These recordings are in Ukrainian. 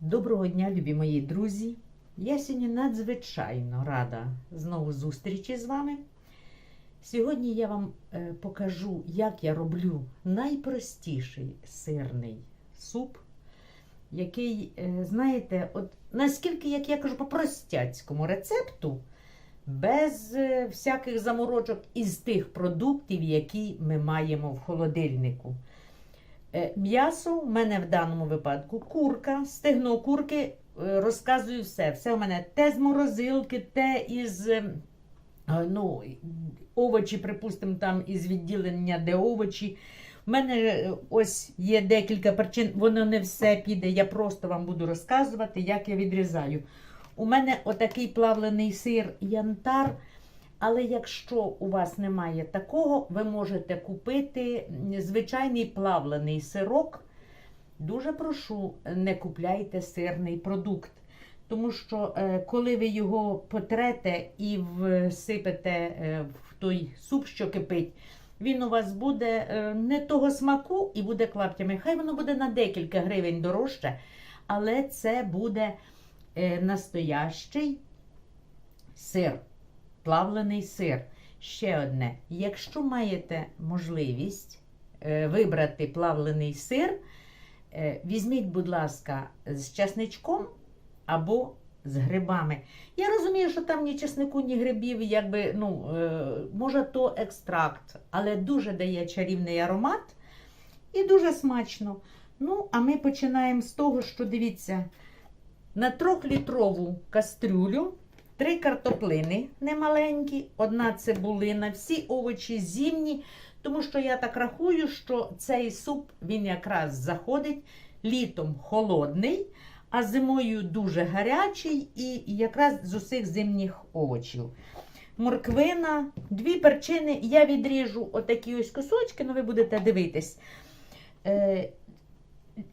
Доброго дня, любі мої друзі! Я сьогодні надзвичайно рада знову зустрічі з вами. Сьогодні я вам е, покажу, як я роблю найпростіший сирний суп, який, е, знаєте, от наскільки, як я кажу, по простяцькому рецепту, без е, всяких заморочок із тих продуктів, які ми маємо в холодильнику. Е, М'ясо в мене в даному випадку курка, стегно курки, е, розказую все. Все у мене те з морозилки, те із е, ну, овочі, припустимо, там із відділення, де овочі. У мене ось є декілька причин, воно не все піде. Я просто вам буду розказувати, як я відрізаю. У мене отакий плавлений сир янтар. Але якщо у вас немає такого, ви можете купити звичайний плавлений сирок. Дуже прошу, не купляйте сирний продукт. Тому що е, коли ви його потрете і всипете е, в той суп, що кипить, він у вас буде е, не того смаку і буде клаптями. Хай воно буде на декілька гривень дорожче, але це буде настоящий сир плавлений сир. Ще одне. Якщо маєте можливість е, вибрати плавлений сир, е, візьміть, будь ласка, з часничком або з грибами. Я розумію, що там ні чеснику, ні грибів, якби, ну, е, може, то екстракт, але дуже дає чарівний аромат і дуже смачно. Ну, а ми починаємо з того, що дивіться, на трьохлітрову кастрюлю Три картоплини немаленькі, одна цибулина, всі овочі зімні, тому що я так рахую, що цей суп він якраз заходить літом холодний, а зимою дуже гарячий і якраз з усіх зимніх овочів. Морквина, дві перчини, я відріжу отакі ось кусочки, ну ви будете дивитись. Е,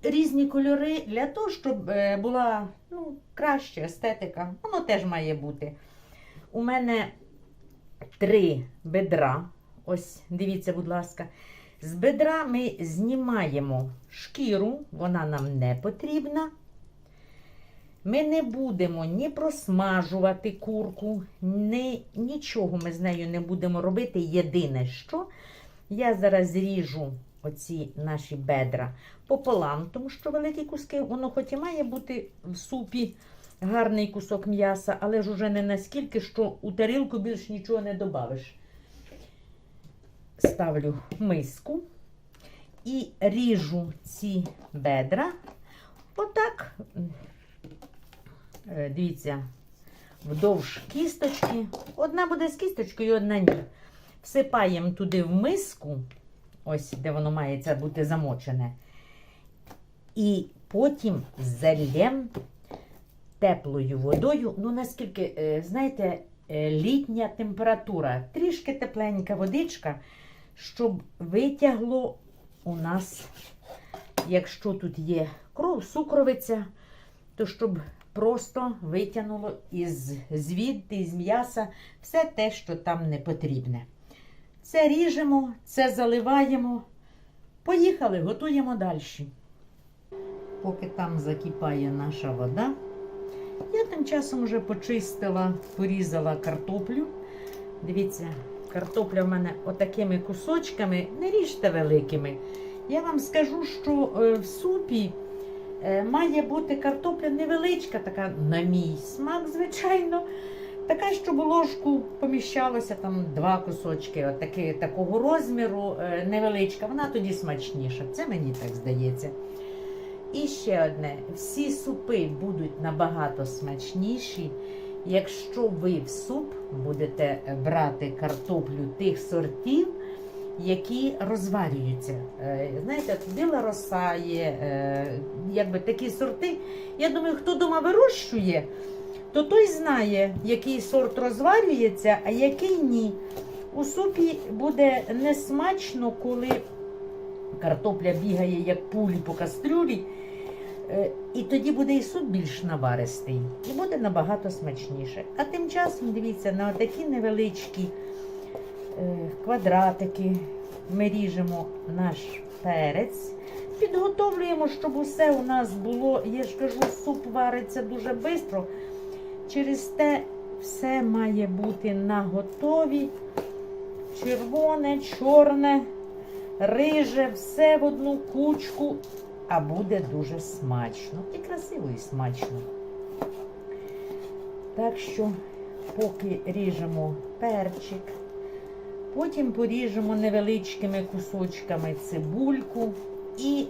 різні кольори для того, щоб е, була ну, краща естетика. Воно теж має бути. У мене три бедра. Ось, дивіться, будь ласка. З бедра ми знімаємо шкіру, вона нам не потрібна. Ми не будемо ні просмажувати курку, ні, нічого ми з нею не будемо робити. Єдине, що я зараз зріжу оці наші бедра пополам, тому що великі куски, воно хоч і має бути в супі гарний кусок м'яса, але ж уже не наскільки, що у тарілку більш нічого не додавиш. Ставлю миску і ріжу ці бедра. Отак, е, дивіться, вдовж кісточки. Одна буде з кісточкою, одна ні. Всипаємо туди в миску ось де воно має бути замочене. І потім залєм теплою водою. Ну, наскільки, е, знаєте, е, літня температура, трішки тепленька водичка, щоб витягло у нас, якщо тут є кров, сукровиця, то щоб просто витягнуло із звідти, з м'яса все те, що там не потрібне. Це ріжемо, це заливаємо. Поїхали, готуємо далі. Поки там закипає наша вода, я тим часом вже почистила, порізала картоплю. Дивіться, картопля в мене отакими кусочками, не ріжте великими. Я вам скажу, що е, в супі е, має бути картопля невеличка, така, на мій смак, звичайно. Така, щоб ложку поміщалося там два кусочки, от таки, такого розміру, е, невеличка, вона тоді смачніша. Це мені так здається. І ще одне: всі супи будуть набагато смачніші, якщо ви в суп будете брати картоплю тих сортів, які розварюються. Е, Знаєте, біла роса є, е, якби такі сорти. Я думаю, хто дома вирощує то той знає, який сорт розварюється, а який ні. У супі буде несмачно, коли картопля бігає, як пулі по кастрюлі. Е, І тоді буде і суп більш наваристий. І буде набагато смачніше. А тим часом, дивіться, на такі невеличкі е, квадратики ми ріжемо наш перець. підготовлюємо, щоб усе у нас було. Я ж кажу, суп вариться дуже швидко. Через те все має бути на готові. Червоне, чорне, риже, все в одну кучку, а буде дуже смачно. І красиво, і смачно. Так що, поки ріжемо перчик, потім поріжемо невеличкими кусочками цибульку. І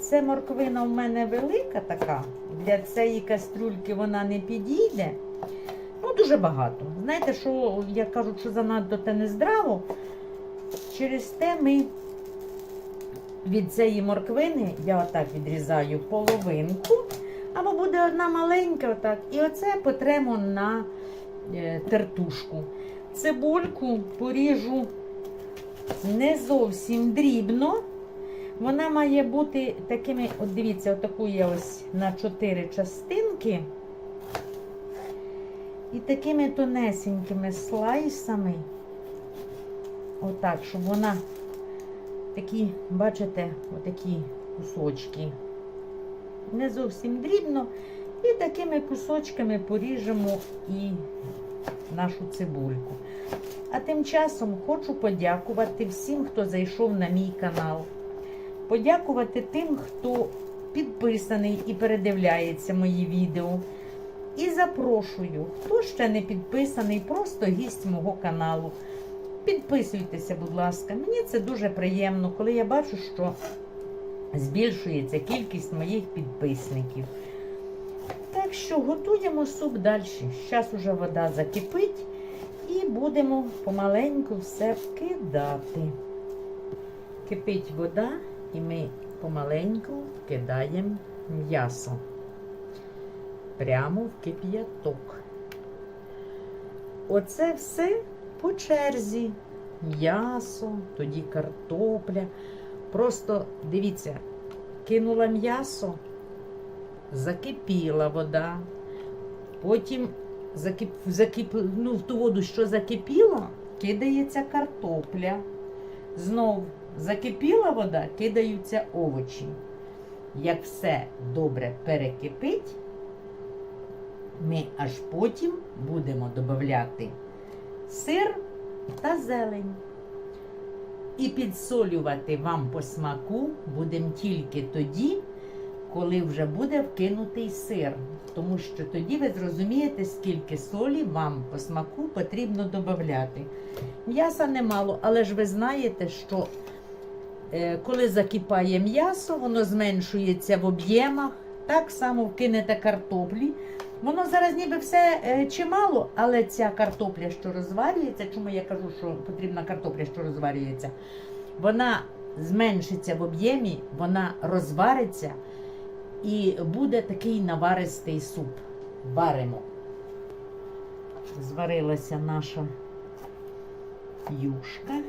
це морквина в мене велика така. Для цієї кастрюльки вона не підійде. Ну, дуже багато. Знаєте, що як кажуть, що занадто те не здраво. Через те ми від цієї морквини я отак відрізаю половинку, або буде одна маленька, отак. І оце потремо на е, тертушку. Цибульку поріжу не зовсім дрібно. Вона має бути такими, от дивіться, отаку є ось на чотири частинки. І такими тонесенькими слайсами. Отак, щоб вона такі, бачите, отакі кусочки. Не зовсім дрібно. І такими кусочками поріжемо і нашу цибульку. А тим часом хочу подякувати всім, хто зайшов на мій канал. Подякувати тим, хто підписаний і передивляється мої відео. І запрошую, хто ще не підписаний, просто гість мого каналу. Підписуйтеся, будь ласка. Мені це дуже приємно, коли я бачу, що збільшується кількість моїх підписників. Так що готуємо суп далі. Зараз уже вода закипить і будемо помаленьку все вкидати. Кипить вода, і ми помаленьку вкидаємо м'ясо прямо в кип'яток. Оце все по черзі. М'ясо, тоді картопля. Просто дивіться, кинула м'ясо, закипіла вода, потім закип, закип, ну, в ту воду, що закипіло, кидається картопля. Знов закипіла вода, кидаються овочі. Як все добре перекипить, ми аж потім будемо додати сир та зелень. І підсолювати вам по смаку будемо тільки тоді, коли вже буде вкинутий сир. Тому що тоді ви зрозумієте, скільки солі вам по смаку потрібно додати. М'яса немало, але ж ви знаєте, що коли закипає м'ясо, воно зменшується в об'ємах. Так само вкинете картоплі. Воно зараз ніби все е, чимало, але ця картопля, що розварюється, чому я кажу, що потрібна картопля, що розварюється, вона зменшиться в об'ємі, вона розвариться і буде такий наваристий суп. Варимо. Зварилася наша юшка.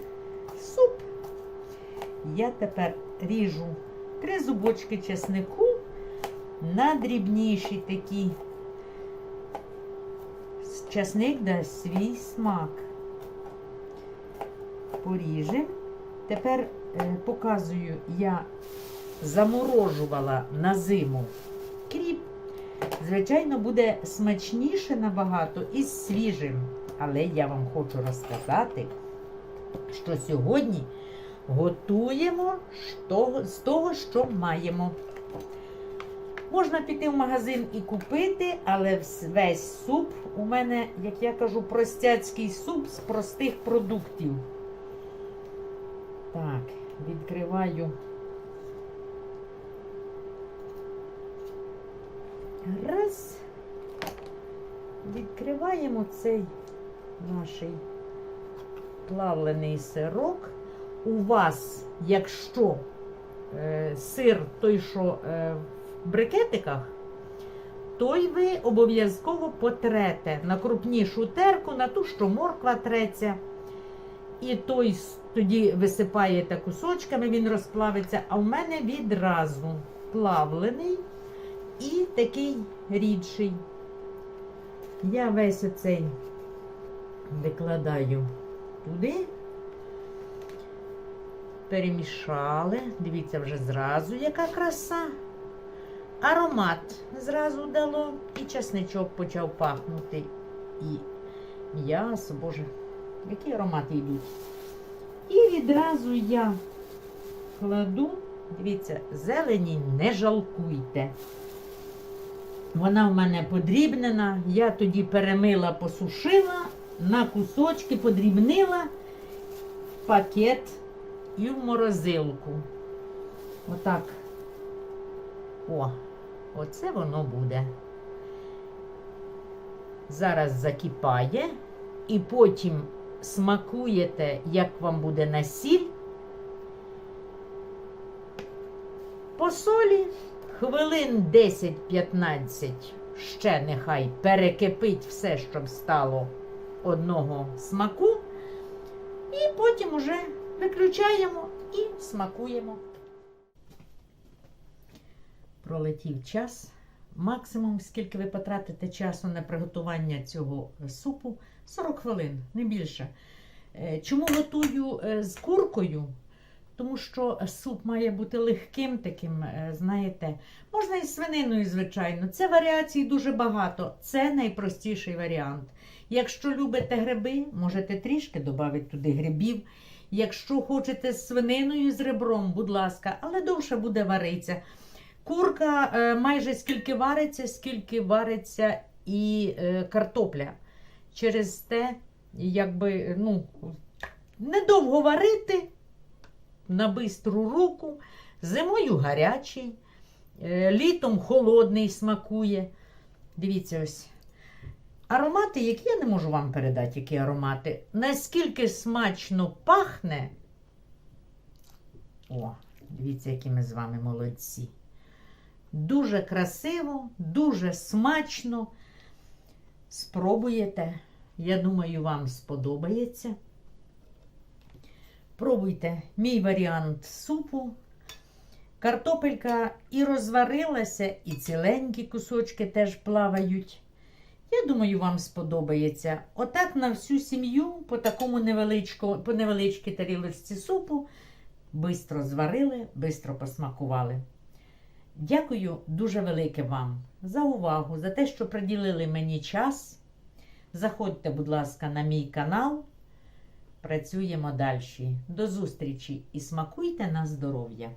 Суп. Я тепер ріжу три зубочки чеснику на дрібніші такі. Часник дасть свій смак. Поріжемо. Тепер е, показую, я заморожувала на зиму кріп. Звичайно, буде смачніше набагато і свіжим. Але я вам хочу розказати, що сьогодні готуємо з того, що маємо. Можна піти в магазин і купити, але весь суп у мене, як я кажу, простяцький суп з простих продуктів. Так, відкриваю. Раз. Відкриваємо цей наш плавлений сирок. У вас, якщо е, сир той, що е, в брикетиках, той ви обов'язково потрете на крупнішу терку, на ту, що морква треться. І той тоді висипаєте кусочками, він розплавиться. А в мене відразу плавлений і такий рідший. Я весь оцей викладаю туди. Перемішали. Дивіться, вже зразу яка краса. Аромат зразу дало, і часничок почав пахнути. І м'ясо, боже, які аромати йдуть. І відразу я кладу, дивіться, зелені не жалкуйте. Вона в мене подрібнена, я тоді перемила, посушила, на кусочки подрібнила пакет і в морозилку. Отак. О, оце воно буде. Зараз закипає, і потім смакуєте, як вам буде на сіль. По солі хвилин 10-15 ще нехай перекипить все, щоб стало одного смаку. І потім уже виключаємо і смакуємо. Пролетів час. Максимум, скільки ви потратите часу на приготування цього супу 40 хвилин, не більше. Е, Чому готую е, з куркою? Тому що суп має бути легким таким, е, знаєте, можна і свининою, звичайно. Це варіацій дуже багато. Це найпростіший варіант. Якщо любите гриби, можете трішки додати туди грибів. Якщо хочете з свининою з ребром, будь ласка, але довше буде варитися. Курка е, майже скільки вариться, скільки вариться і е, картопля. Через те, якби, ну, недовго варити на бистру руку, зимою гарячий, е, літом холодний смакує. Дивіться ось. Аромати, які я не можу вам передати, які аромати. Наскільки смачно пахне. О, дивіться, які ми з вами молодці. Дуже красиво, дуже смачно. Спробуєте. Я думаю, вам сподобається. Пробуйте мій варіант супу. Картопелька і розварилася, і ціленькі кусочки теж плавають. Я думаю, вам сподобається. Отак на всю сім'ю по такому невеличко, по невеличкій тарілочці супу бистро зварили, бистро посмакували. Дякую дуже велике вам за увагу, за те, що приділили мені час. Заходьте, будь ласка, на мій канал. Працюємо далі. До зустрічі і смакуйте на здоров'я!